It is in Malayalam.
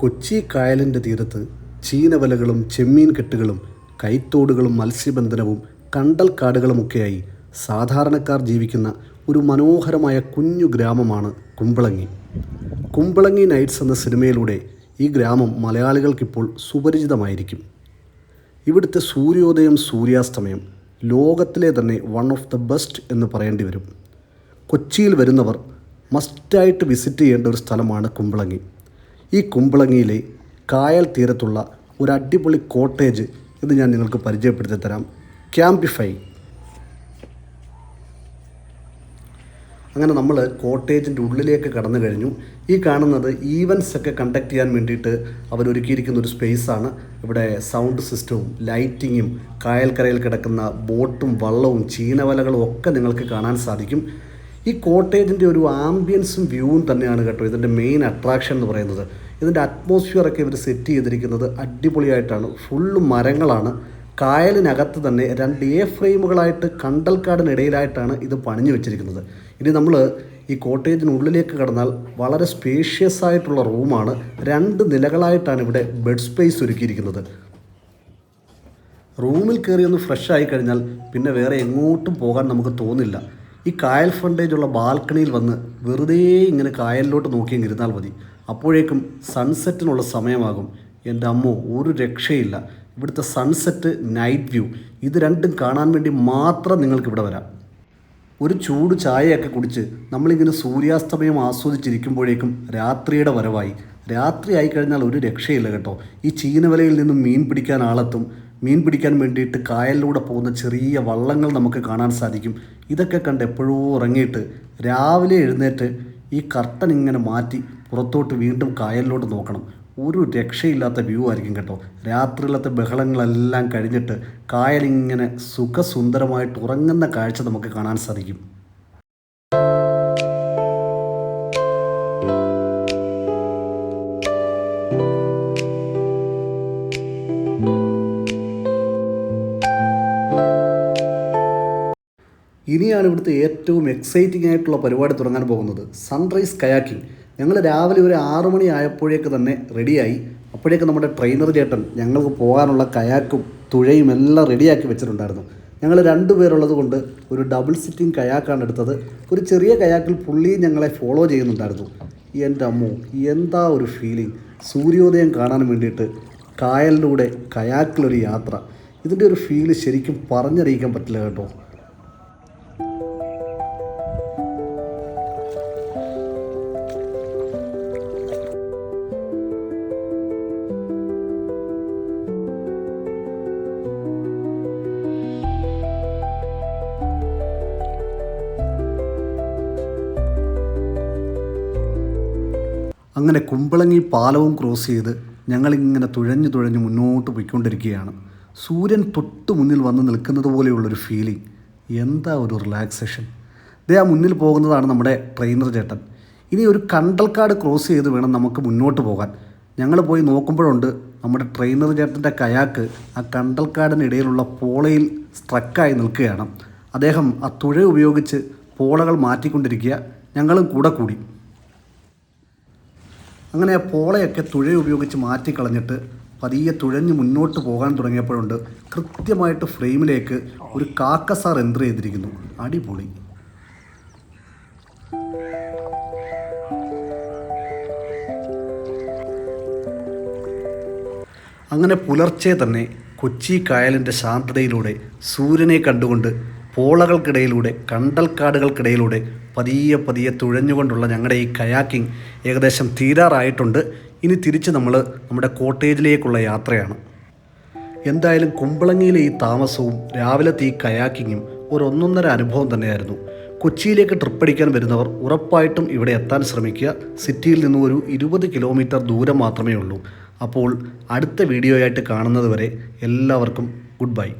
കൊച്ചി കായലിന്റെ തീരത്ത് ചീനവലകളും ചെമ്മീൻ കെട്ടുകളും കൈത്തോടുകളും മത്സ്യബന്ധനവും കണ്ടൽക്കാടുകളുമൊക്കെയായി സാധാരണക്കാർ ജീവിക്കുന്ന ഒരു മനോഹരമായ കുഞ്ഞു ഗ്രാമമാണ് കുമ്പളങ്ങി. കുമ്പളങ്ങി നൈറ്റ്സ് എന്ന സിനിമയിലൂടെ ഈ ഗ്രാമം മലയാളികൾക്കിപ്പോൾ സുപരിചിതമായിരിക്കും. ഇവിടുത്തെ സൂര്യോദയം സൂര്യാസ്തമയം ലോകത്തിലെ തന്നെ വൺ ഓഫ് ദ ബെസ്റ്റ് എന്ന് പറയേണ്ടി വരും. കൊച്ചിയിൽ വരുന്നവർ മസ്റ്റായിട്ട് വിസിറ്റ് ചെയ്യേണ്ട ഒരു സ്ഥലമാണ് കുമ്പളങ്ങി. ഈ കുമ്പളങ്ങിയിലെ കായൽ തീരത്തുള്ള ഒരു അടിപൊളി കോട്ടേജ് ഇത് ഞാൻ നിങ്ങൾക്ക് പരിചയപ്പെടുത്തി തരാം. ക്യാമ്പിഫൈ അങ്ങനെ നമ്മൾ കോട്ടേജിന്റെ ഉള്ളിലേക്ക് കടന്നു കഴിഞ്ഞു. ഈ കാണുന്നത് ഈവൻസ് ഒക്കെ കണ്ടക്ട് ചെയ്യാൻ വേണ്ടിയിട്ട് അവരൊരുക്കിയിരിക്കുന്ന ഒരു സ്പേസാണ് ഇവിടെ സൗണ്ട് സിസ്റ്റവും ലൈറ്റിങ്ങും കായൽക്കരയിൽ കിടക്കുന്ന ബോട്ടും വള്ളവും ചീനവലകളും ഒക്കെ നിങ്ങൾക്ക് കാണാൻ സാധിക്കും. ഈ കോട്ടേജിന്റെ ഒരു ആംബിയൻസും വ്യൂവും തന്നെയാണ് കേട്ടോ ഇതിന്റെ മെയിൻ അട്രാക്ഷൻ എന്ന് പറയുന്നത്. ഇതിന്റെ അറ്റ്മോസ്ഫിയറൊക്കെ ഇവർ സെറ്റ് ചെയ്തിരിക്കുന്നത് അടിപൊളിയായിട്ടാണ്. ഫുള്ള് മരങ്ങളാണ്. കായലിനകത്ത് തന്നെ രണ്ട് എ ഫ്രെയിമുകളായിട്ട് കണ്ടൽക്കാടിനിടയിലായിട്ടാണ് ഇത് പണിഞ്ഞു വെച്ചിരിക്കുന്നത്. ഇനി നമ്മൾ ഈ കോട്ടേജിനുള്ളിലേക്ക് കടന്നാൽ വളരെ സ്പേഷ്യസ് ആയിട്ടുള്ള റൂമാണ് രണ്ട് നിലകളായിട്ടാണ് ഇവിടെ ബെഡ് സ്പേസ് ഒരുക്കിയിരിക്കുന്നത്. റൂമിൽ കയറി ഒന്ന് ഫ്രഷ് ആയി കഴിഞ്ഞാൽ പിന്നെ വേറെ എങ്ങോട്ടും പോകാൻ നമുക്ക് തോന്നില്ല. ഈ കായൽ ഫ്രണ്ടേജുള്ള ബാൽക്കണിയിൽ വന്ന് വെറുതെ ഇങ്ങനെ കായലിലോട്ട് നോക്കിയെങ്കിൽ ഇരുന്നാൽ മതി. അപ്പോഴേക്കും സൺസെറ്റിനുള്ള സമയമാകും. എന്റെ അമ്മോ ഒരു രക്ഷയില്ല. ഇവിടുത്തെ സൺസെറ്റ് നൈറ്റ് വ്യൂ ഇത് രണ്ടും കാണാൻ വേണ്ടി മാത്രം നിങ്ങൾക്ക് ഇവിടെ വരാം. ഒരു ചൂട് ചായയൊക്കെ കുടിച്ച് നമ്മളിങ്ങനെ സൂര്യാസ്തമയം ആസ്വദിച്ചിരിക്കുമ്പോഴേക്കും രാത്രിയുടെ വരവായി. രാത്രി ആയിക്കഴിഞ്ഞാൽ ഒരു രക്ഷയില്ല കേട്ടോ. ഈ ചീനവലയിൽ നിന്നും മീൻ പിടിക്കാൻ ആളെത്തും. മീൻ പിടിക്കാൻ വേണ്ടിയിട്ട് കായലിലൂടെ പോകുന്ന ചെറിയ വള്ളങ്ങൾ നമുക്ക് കാണാൻ സാധിക്കും. ഇതൊക്കെ കണ്ട് എപ്പോഴോ ഉറങ്ങിയിട്ട് രാവിലെ എഴുന്നേറ്റ് ഈ കർട്ടൻ ഇങ്ങനെ മാറ്റി പുറത്തോട്ട് വീണ്ടും കായലിലോട്ട് നോക്കണം. ഒരു രക്ഷയില്ലാത്ത വ്യൂ ആയിരിക്കും കേട്ടോ. രാത്രിയിലത്തെ ബഹളങ്ങളെല്ലാം കഴിഞ്ഞിട്ട് കായലിങ്ങനെ സുഖസുന്ദരമായിട്ട് ഉറങ്ങുന്ന കാഴ്ച നമുക്ക് കാണാൻ സാധിക്കും. ഇനിയാണ് ഇവിടുത്തെ ഏറ്റവും എക്സൈറ്റിംഗ് ആയിട്ടുള്ള പരിപാടി തുടങ്ങാൻ പോകുന്നത്. സൺറൈസ് കയാക്കിംഗ് ഞങ്ങൾ രാവിലെ ഒരു ആറു മണി ആയപ്പോഴേക്ക് തന്നെ റെഡിയായി അപ്പോഴേക്ക് നമ്മുടെ ട്രെയിനർ ചേട്ടൻ ഞങ്ങൾക്ക് പോകാനുള്ള കയാക്കും തുഴയും എല്ലാം റെഡിയാക്കി വെച്ചിട്ടുണ്ടായിരുന്നു. ഞങ്ങൾ രണ്ടു പേരുള്ളത് കൊണ്ട് ഒരു ഡബിൾ സിറ്റിംഗ് കയാക്കാണ് എടുത്തത്. ഒരു ചെറിയ കയാക്കിൽ പുള്ളിയും ഞങ്ങളെ ഫോളോ ചെയ്യുന്നുണ്ടായിരുന്നു. എന്റെ അമ്മോ എന്താ ഒരു ഫീലിംഗ് സൂര്യോദയം കാണാൻ വേണ്ടിയിട്ട് കായലിലൂടെ കയാക്കിലൊരു യാത്ര. ഇതിന്റെ ഒരു ഫീൽ ശരിക്കും പറഞ്ഞറിയിക്കാൻ പറ്റില്ല കേട്ടോ. അങ്ങനെ കുമ്പളങ്ങി പാലവും ക്രോസ് ചെയ്ത് ഞങ്ങളിങ്ങനെ തുഴഞ്ഞു തുഴഞ്ഞ് മുന്നോട്ട് പോയിക്കൊണ്ടിരിക്കുകയാണ്. സൂര്യൻ തൊട്ട് മുന്നിൽ വന്ന് നിൽക്കുന്നത് പോലെയുള്ളൊരു ഫീലിംഗ് എന്താ ഒരു റിലാക്സേഷൻ ഇതേ ആ മുന്നിൽ പോകുന്നതാണ് നമ്മുടെ ട്രെയിനർ ചേട്ടൻ. ഇനി ഒരു കണ്ടൽക്കാട് ക്രോസ് ചെയ്ത് വേണം നമുക്ക് മുന്നോട്ട് പോകാൻ. ഞങ്ങൾ പോയി നോക്കുമ്പോഴുണ്ട് നമ്മുടെ ട്രെയിനർ ചേട്ടന്റെ കയാക്ക് ആ കണ്ടൽക്കാടിനിടയിലുള്ള പോളയിൽ സ്ട്രക്കായി നിൽക്കുകയാണ്. അദ്ദേഹം ആ തുഴ ഉപയോഗിച്ച് പോളകൾ മാറ്റിക്കൊണ്ടിരിക്കുക. ഞങ്ങളും കൂടെ കൂടി. അങ്ങനെ ആ പോളയൊക്കെ തുഴ ഉപയോഗിച്ച് മാറ്റിക്കളഞ്ഞിട്ട് പതിയെ തുഴഞ്ഞ് മുന്നോട്ട് പോകാൻ തുടങ്ങിയപ്പോഴുണ്ട് കൃത്യമായിട്ട് ഫ്രെയിമിലേക്ക് ഒരു കാക്കസാർ എന്റർ ചെയ്തിരിക്കുന്നു. അടിപൊളി. അങ്ങനെ പുലർച്ചെ തന്നെ കൊച്ചി കായലിന്റെ ശാന്തതയിലൂടെ സൂര്യനെ കണ്ടുകൊണ്ട് പോളകൾക്കിടയിലൂടെ കണ്ടൽക്കാടുകൾക്കിടയിലൂടെ പതിയെ പതിയെ തുഴഞ്ഞുകൊണ്ടുള്ള ഞങ്ങളുടെ ഈ കയാക്കിംഗ് ഏകദേശം തീരാറായിട്ടുണ്ട്. ഇനി തിരിച്ച് നമ്മൾ നമ്മുടെ കോട്ടേജിലേക്കുള്ള യാത്രയാണ്. എന്തായാലും കുമ്പളങ്ങിയിലെ ഈ താമസവും രാവിലത്തെ ഈ കയാക്കിങ്ങും ഒരു ഒന്നൊന്നര അനുഭവം തന്നെയായിരുന്നു. കൊച്ചിയിലേക്ക് ട്രിപ്പ് അടിക്കാൻ വരുന്നവർ ഉറപ്പായിട്ടും ഇവിടെ എത്താൻ ശ്രമിക്കുക. സിറ്റിയിൽ നിന്നും ഒരു ഇരുപത് കിലോമീറ്റർ ദൂരം മാത്രമേ ഉള്ളൂ. അപ്പോൾ അടുത്ത വീഡിയോയായിട്ട് കാണുന്നത് വരെ എല്ലാവർക്കും ഗുഡ് ബൈ.